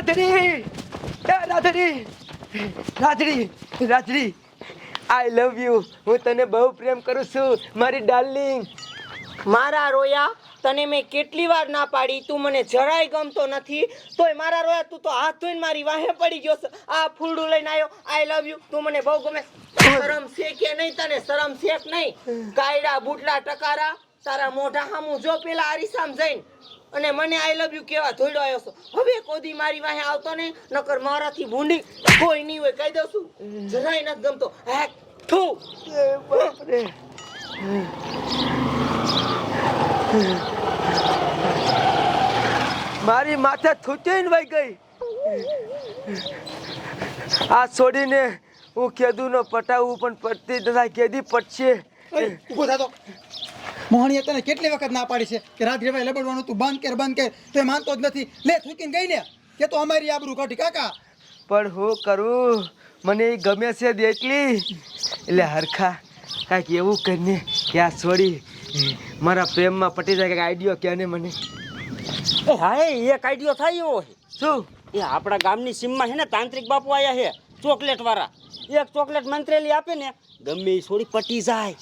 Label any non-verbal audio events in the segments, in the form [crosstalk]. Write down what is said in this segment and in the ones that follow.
રાધડી A રાધડી રાધડી I love you હું તને બહુ પ્રેમ કરું છું, મારી ડાર્લિંગ. મારા રોયા, તને મેં કેટલી વાર ના પાડી, તું મને જરાય ગમતો નથી, તોય મારા રોયા, તું તો હાથ ધોઈને મારી વાહે પડી ગયો આ ફૂલડું લઈને આવ્યો આઈ લવ યુ તું મને બહુ ગમે. શરમ છે કે નહીં તને? શરમ છે કે નહીં? કાયડા, બુટલા, ટકારા, તારા મોઢા હામું જો પેલા આરીસામ જઈને. અને મને આઈ લવ યુ કેવા ધોઈડો આવ્યો છો? હવે કોદી મારી વાહે આવતો નહીં નકર મારાથી ભૂંડી કોઈ નહીં હોય કહી દઉં છું. જરાય નથી ગમતો. હેક થુ. બાપરે. મારી માથે થૂચીને વહી ગઈ. આ છોડીને હું કેદુનો પટાવું પણ પડતી તથા કેદી ઊભો થતો મોહણીએ તને કેટલી વખત ના પાડી છે કે રાત્રિભાઈ લબડવાનું તું બંધ કર બંધ કર. તો માનતો જ નથી. લે થૂકીને ગઈ ને કે તો અમારી આબરૂ કાઢી. કાકા. પણ હું કરું? મને એ ગમે છે દેખલી. એટલે હરખા કાંઈક એવું કરીને કે આ છોડી મારા પ્રેમમાં પટી જાય કાંઈક આઈડિયો કે ને મને. હા એ એક આઈડિયો થાય એવો શું? એ આપણા ગામની સીમમાં છે ને તાંત્રિક બાપુ આયા છે ચોકલેટ વાળા એક ચોકલેટ મંત્રેલી આપે ને ગમે એ છોડી પટી જાય.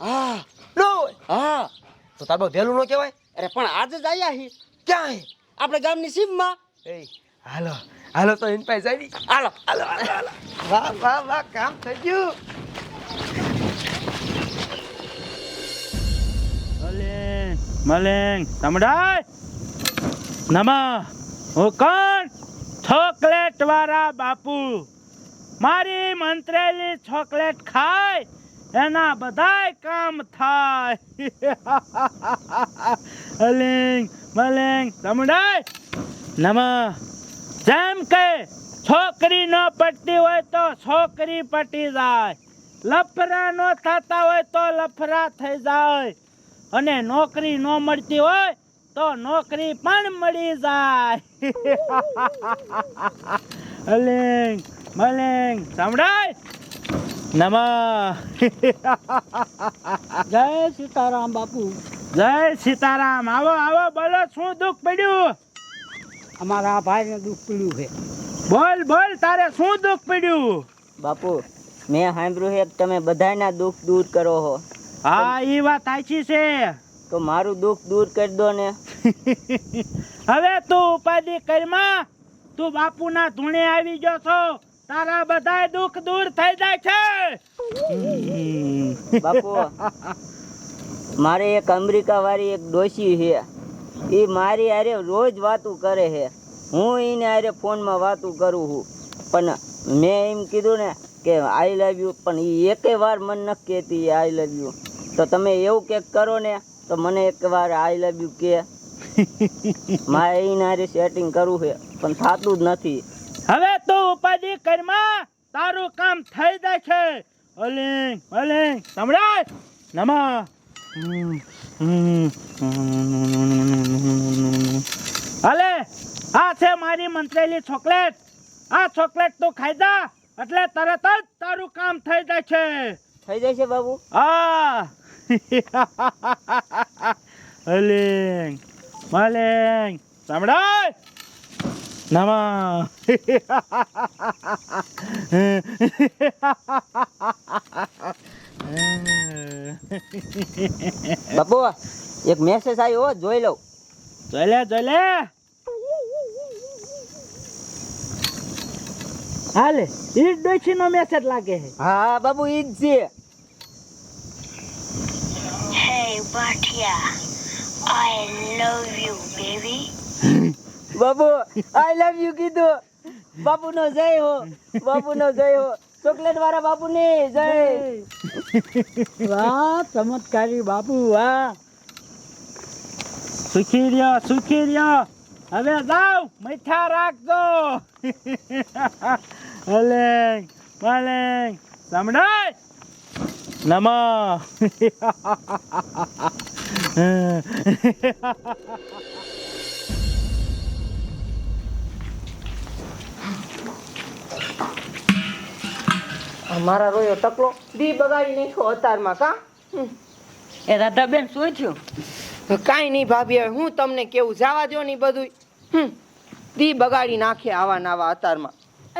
હા. નો હોય હા. તો તારો વહેલું ન કહેવાય. અરે પણ આજે જ આયા હી. ક્યાં હે? આપણે ગામની સીમમાં. એ હાલો હાલો તો એની પાસે આવી હાલો હાલો હાલો. વાહ વાહ વાહ કામ થઈ ગયું. મલિંગ મલેન સમડાય નમા. હું કોણ? ચોકલેટ વાળા બાપુ. મારી મંત્રેલી ચોકલેટ ખાય. એના બધાય કામ થાય. [laughs] અલિંગ મલિંગ સમડાય નમા જેમ કે છોકરી ન પટતી હોય તો છોકરી પટી જાય. લફરા ન થતા હોય તો લફરા થઈ જાય. અને નોકરી ન મળતી હોય તો નોકરી પણ મળી જાય. [laughs] અલિંગ મલિંગ સાંભળાય નમા. જય સીતારામ બાપુ. જય સીતારામ. આવો આવો બોલો શું દુઃખ પડ્યું? અમારા ભાઈને દુઃખ પડ્યું છે. બોલ બોલ તારે શું દુઃખ પડ્યું? બાપુ મેં સાંભળ્યું છે તમે બધાના દુઃખ દૂર કરો છો. હા એ વાત સાચી છે. તો મારું દુઃખ દૂર કરી દો ને. [laughs] હવે તું ઉપાધિ કરમાં તું બાપુના ધૂણે આવી ગયો છો. તારા બધા દુઃખ દૂર થઈ જાય છે. બાપુ મારે એક અમેરિકા વાળી એક ડોશી છે. એ મારી આરે રોજ વાતું કરે છે. હું એને હારે ફોનમાં વાતું કરું છું. પણ મેં એમ કીધું ને કે આઈ લવ યુ પણ એ એકે વાર મન નથી કહેતી આઈ લવ યુ તો તમે એવું કંઈક કરો ને તો મને એક વાર આઈ લવ યુ કે મારે એને હારે સેટિંગ કરવું છે પણ થતું જ નથી. હવે તું ઉપાધિ કરમાં તારું કામ થઈ જાય છે અલિંગ અલિંગ સંભળાય નમા. અલે આ છે મારી મંત્રેલી ચોકલેટ. આ ચોકલેટ તું ખાઈ જા એટલે તરત જ તારું કામ થઈ જાય છે થઈ જાય છે બાબુ? હા. અલિંગ મલિંગ સંભળાય નમા બાપુ એક મેસેજ આવ્યો હો, જોઈ લઉં. જોઈ લે જોઈ લે. હાલે ઈ ડોશી નો મેસેજ લાગે છે. હા બાબુ ઈ જ છે. હે બાઠિયા I love you baby. [laughs] Babu I love you કીધું. બાપુ નો જય હો બાપુ નો જય હો. ચોકલેટ વાળા બાપુ ને જય. વાહ ચમત્કારી બાપુ વાહ. સુખી રહ્યો સુખી રહ્યો હવે જાવ મીઠા રાખજો. અલેંગ મલેંગ સમડાય નમા. મારા રોયો ટકલો દી બગાડી નાખ્યો અતારમાં કા? એ રાધાબેન શું થયું? કાંઈ નહીં ભાભી હવે હું તમને કેવું જવા દો નહીં બધું દી બગાડી નાખે આવા નાવા અતારમાં.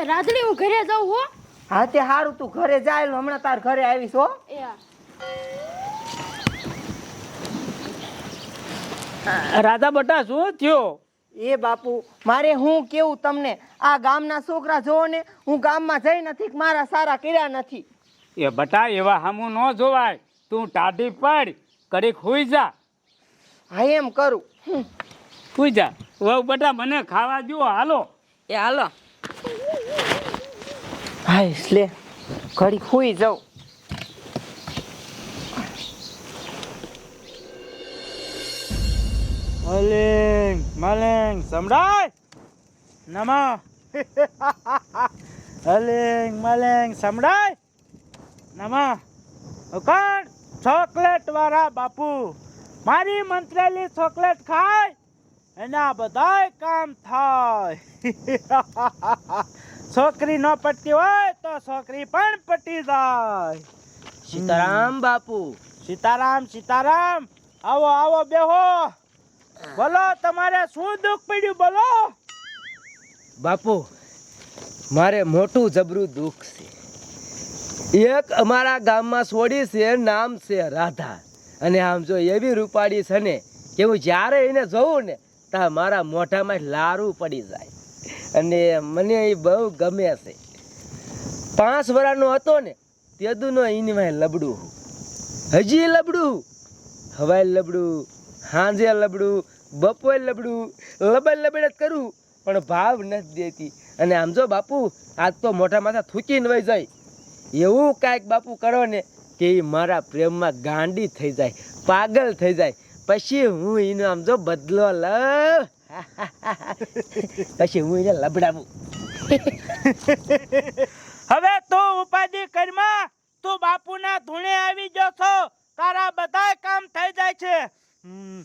રાધડી હું ઘરે જાઉં હો? હા તે સારું તું ઘરે જાય હમણાં તાર ઘરે આવીશ હો. રાધા બટા શું થયો? એ બાપુ મારે હું કેવું તમને? આ ગામના છોકરા જોવો ને હું ગામમાં જઈ નથી કે મારા સારા કર્યા નથી. એ બટા એવા હામું ન જોવાય. તું ટાઢી પડ કડીક હોઈ જા. હા એમ કરું. હું હુઈ જા. વહુ બટા મને ખાવા જો હાલો. એ હાલો. હાય એટલે ઘડીક હોઈ જાઉં. મલિંગ મલિંગ સમડાય નમઃ. [laughs] અલિંગ મલિંગ સમડાય નમઃ. ઉકાળ ચોકલેટ વાળા બાપુ. મારી મંત્રેલી ચોકલેટ ખાય એના બધાય કામ થાય. [laughs] છોકરી ન પટતી હોય તો છોકરી પણ પટી જાય. સીતારામ બાપુ. સીતારામ સીતારામ. આવો આવો બેહો. બોલો તમારે શું દુઃખ પડ્યું? બોલો. બાપુ મારે મોટું જબરું દુઃખ છે. એક અમારા ગામમાં સોડી છે નામ છે રાધા. અને આમ જો એવી રૂપાળી છે ને કે હું જ્યારે એને જોઉં ને ત્યાં મારા મોઢામાં લારું પડી જાય. અને મને એ બહુ ગમે છે. પાંચ વર્ષનો હતો ને તેદુનો એની લબડું હું. હજી લબડું હવાઈ લબડું હાંજે લબડું બપોર લબડું, લબડ લબડ જ કરું, પણ ભાવ નથી દેતી. અને આમ જો બાપુ, આજ તો મોટા માથા થૂકીને વહી જાય. એવું કાંઈક બાપુ કરો ને, કે એ મારા પ્રેમમાં ગાંડી થઈ જાય, પાગલ થઈ જાય. પછી હું એનો આમ જો બદલો લ પછી હું એને લબડાવું. હવે તું ઉપાધિ કરમાં, તું બાપુના ધૂણે આવી જશો તારા બધા કામ થઈ જાય છે. હમ.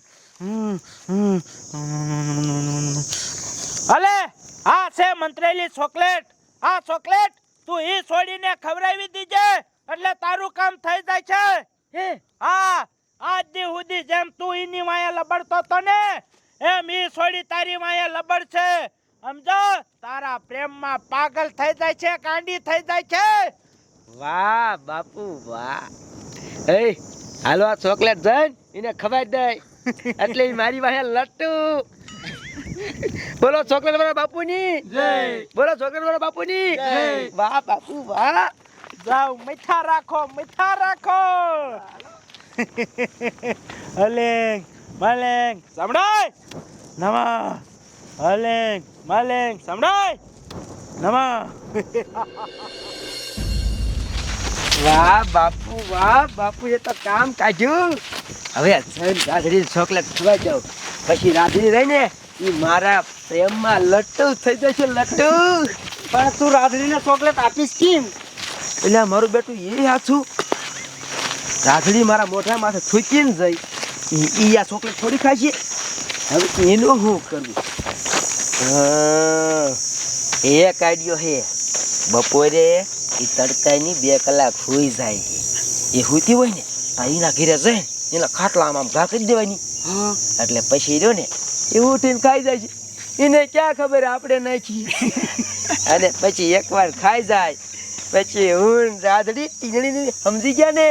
અલે આ છે મંત્રેલી ચોકલેટ. આ ચોકલેટ તું ઈ છોડીને ખવડાવી દીજે એટલે તારું કામ થઈ જાય છે. હે? હા આજ દી સુધી જેમ તું ઈની માયા લબડતો તો ને એમ ઈ છોડી તારી માયા લબડ છે. સમજો તારા પ્રેમમાં પાગલ થઈ જાય છે કાંડી થઈ જાય છે. વાહ બાપુ વાહ. એ હાલો આ ચોકલેટ જઈને એને ખવાઈ દે. એટલે મારી પાસે લટ્ટુ. બોલો ચોકલેટ વાળા બાપુની. જય. બોલો ચોકલેટ વાળા બાપુની. જય. વાહ બાપુ વાહ. જાઓ મીઠા રાખો મીઠા રાખો. અલેંગ મલેંગ. સમડાય નમા. અલેંગ મલેંગ. સમડાય નમા. વાહ, બાપુ વાહ, બાપુ, એ તો કામ કાઢ્યું. હવે રાધડી ચોકલેટ ખવાઈ જાઉં પછી રાધડી રહીને એ મારા પ્રેમમાં લટ્ટુ થઈ જશે લટ્ટુ. પણ તું રાધડીને ચોકલેટ આપીશ કેમ? એટલે મારું બેટું એ હાથું રાધડી મારા મોઢા માથે થૂકીને જઈ. ઈ આ ચોકલેટ થોડી ખાશે હવે એનું શું કરવું એક આઈડિયો હે. બપોરે એ તડકાની બે કલાક સુઈ જાય છે. એ સુતી હોય ને એના ઘેરે જાય એના ખાટલામાં આમ ઘા કરી દેવાની. એટલે પછી રહ્યો ને એ ઉઠીને ખાઈ જાય છે. એને ક્યાં ખબર આપણે નાખી [laughs] અને પછી એકવાર ખાઈ જાય. પછી હું રાધડી ટીંગણી સમજી ગયા ને?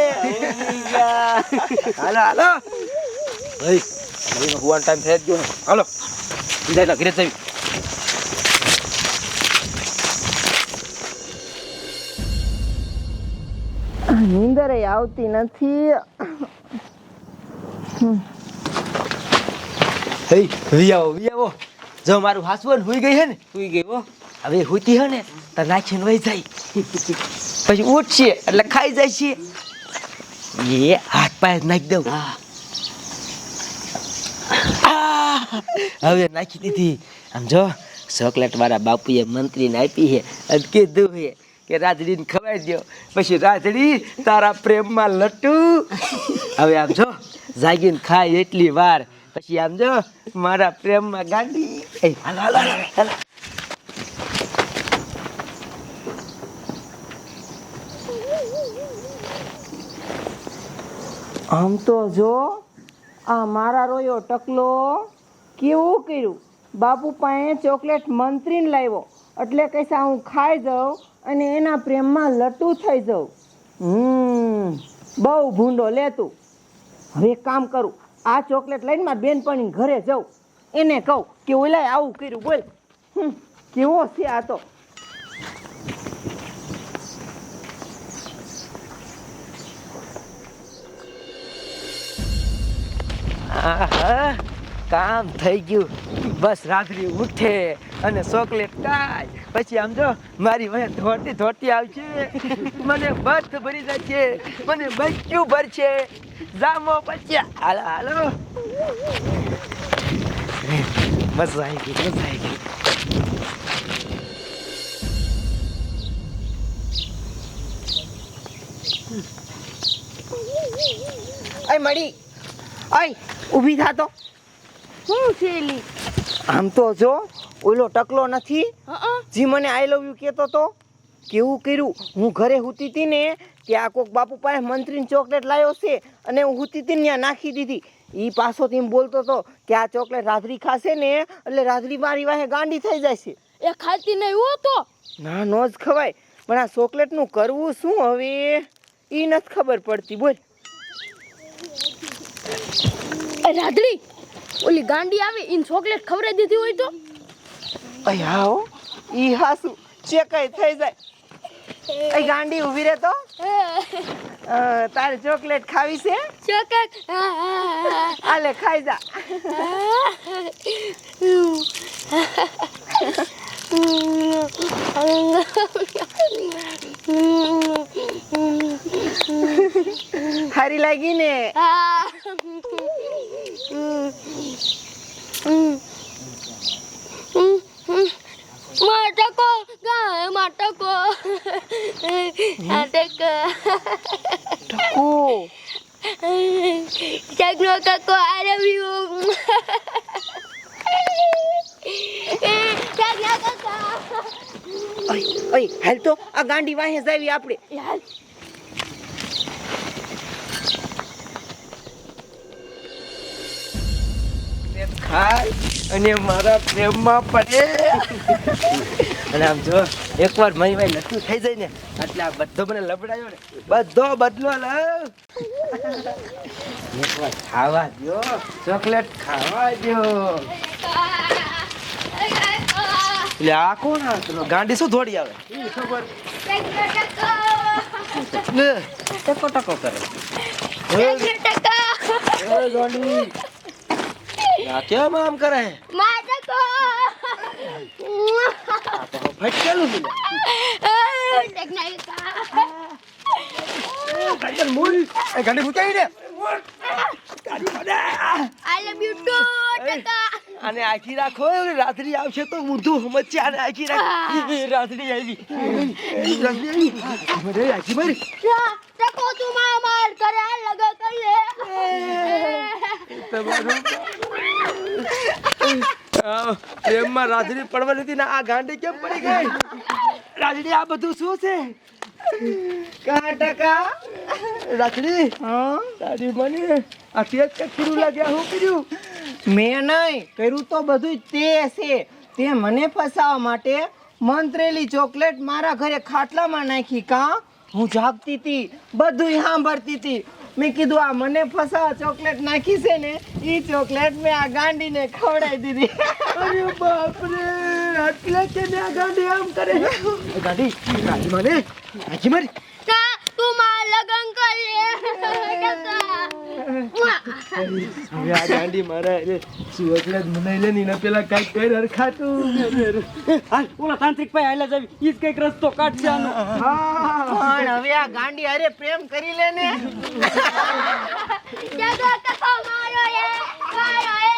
હાલો હાલો. ભાઈ હુવાનો ટાઈમ થઈ જ ગયો હાલો. બીજા ઘરે જઈ. નીંદર આવતી નથી. હે વી આવો વી જો મારું હાસવન હુઈ ગઈ હે ને હુઈ ગઈ હો. હવે હુતી હે ને તો નાખીને વહી જાય. પછી ઉઠશે એટલે ખાઈ જાય છે. એ હાથ પાય નાખી દઉં. હવે નાખી દીધી. આમ જો ચોકલેટ વાળા બાપુએ મંત્રીને આપી છે અને કીધું છે કે રાધડીને ખવાઈ દો પછી રાધડી તારા પ્રેમમાં લટ્ટુ હવે આમ જો, જાગીને ખાય એટલી વાર. પછી આમ જો, મારા પ્રેમમાં ગાંડી. આમ તો જો, આ મારા રોયો ટકલો કેવું કર્યું? બાપુ પાસે ચોકલેટ મંત્રીને લાવ્યો. એટલે કૈસા હું ખાઈ જાઉં. અને એના પ્રેમમાં લટું થઈ જાઉં. હમ. બહુ ભૂંડો લે તું. હવે કામ કરું. આ ચોકલેટ લઈને મારા બેનપણી ઘરે જાઉં. એને કહું કે ઓલાય આવું કર્યું બોલ. કેવો છે આ તો. આહા, કામ થઈ ગયું. બસ રાત્રિ ઉઠે અને ચોકલેટ ખાય. પછી આમ જો મારી મને ધોતી ધોતી આવશે. મને બસ ભરી જશે. મને બચ્યું ભરશે? જામો પછી હાલો હાલો. મજા આવી ગઈ મજા આવી ગઈ. અય મળી. અય ઊભી થા તો. શું છે એલી? આમ તો જો ઓલો ટકલો નથી? જી મને આઈ લવ યુ કહેતો તો? કેવું કર્યું? હું ઘરે હુતી હતી ને ત્યાં કોક બાપુ પાસે મંત્રીને ચોકલેટ લાવ્યો છે અને હું હુતી હતી ને ત્યાં નાખી દીધી. એ પાછો થી બોલતો હતો કે આ ચોકલેટ રાધરી ખાશે ને એટલે રાધરી મારી વાહે ગાંડી થઈ જાય છે એ ખાતી નહીં હો તો. ના નો જ ખવાય. પણ આ ચોકલેટનું કરવું શું હવે? એ નથી ખબર પડતી. બોલ. રાધડી ઓલી ગાંડી આવી ઈન ચોકલેટ ખવડાવી દીધી હોય તો? હા હો ઈ હાસુ ચેકાઈ થઈ જાય. એ ગાંડી ઊભી રહે તો? તારે ચોકલેટ ખાવી છે? ચોકલેટ. આલે ખાઈ જા. હારી લાગી ને? ગાય માટકો માટકો ટકુ જગનો કાકો આઈ લવ યુ જગનો કાકા અય અય હાલ તો આ ગાંડી વાહે જાવી આપણે યાર ખાય અને મારા પ્રેમમાં પડે. અને આમ જો એકવાર મહી ભાઈ નતું થઈ જાય ને એટલે આ બધો મને લબડાયો ને. બધો બદલો લવ એકવાર ખાવા દો ચોકલેટ ખાવા દો એટલે આ કોણ પેલો? ગાંડી શું દોડી આવે? ટકો ટકો કરે. ગાંડી. આ કેમ આમ કરે માટકો ફટકેલું છે જગનો કાકા ગાંડી મૂળ એ ગાંડી મૂકાઈ ને આઈ લવ યુ ટુ ટકા અને આખી રાખો રાત્રિ આવશે તો ઊંધું સમજશે અને આખી રાખ રાત્રિ આવી રાત્રિ આવી મને આખી મારી ટકો તું માર માર કરે લગા કરી લે આ પ્રેમમાં રાજડી પડવાની હતી ને આ ગાંડી કેમ પડી ગઈ? રાજડી આ બધું શું છે? કાટકા રાજડી હા રાજડી મને આ તેજ કે ખીરું લાગ્યા? હું કર્યું? મેં નહીં, કર્યું તો બધું તે છે. તે મને ફસાવા માટે મંત્રેલી ચોકલેટ મારા ઘરે ખાટલામાં નાખી, કા? હું જાગતી હતી બધું સાંભળતી હતી. મેં કીધું આ મને ફસાવા ચોકલેટ નાખી છે ને એ ચોકલેટ મેં આ ગાંડીને ખવડાવી દીધી. અરે બાપ રે આટલે કે ને આ ગાંડી આમ કરે? ગાંડી ગાંડી મને આખી મારી. તું માં લગન કરી હવે આ ગાંડી મારા રે સુવકલે મનાઈ લે ને પેલા કાઈ કઈ રખાતું હાલ ઓલા તાંત્રિક ભાઈ આયલા જાવી. ઈ જ કંઈક રસ્તો કાઢશે આનો. પણ હવે આ ગાંડી અરે પ્રેમ કરી લે ને. દાદા કહો મારો એ મારો એ.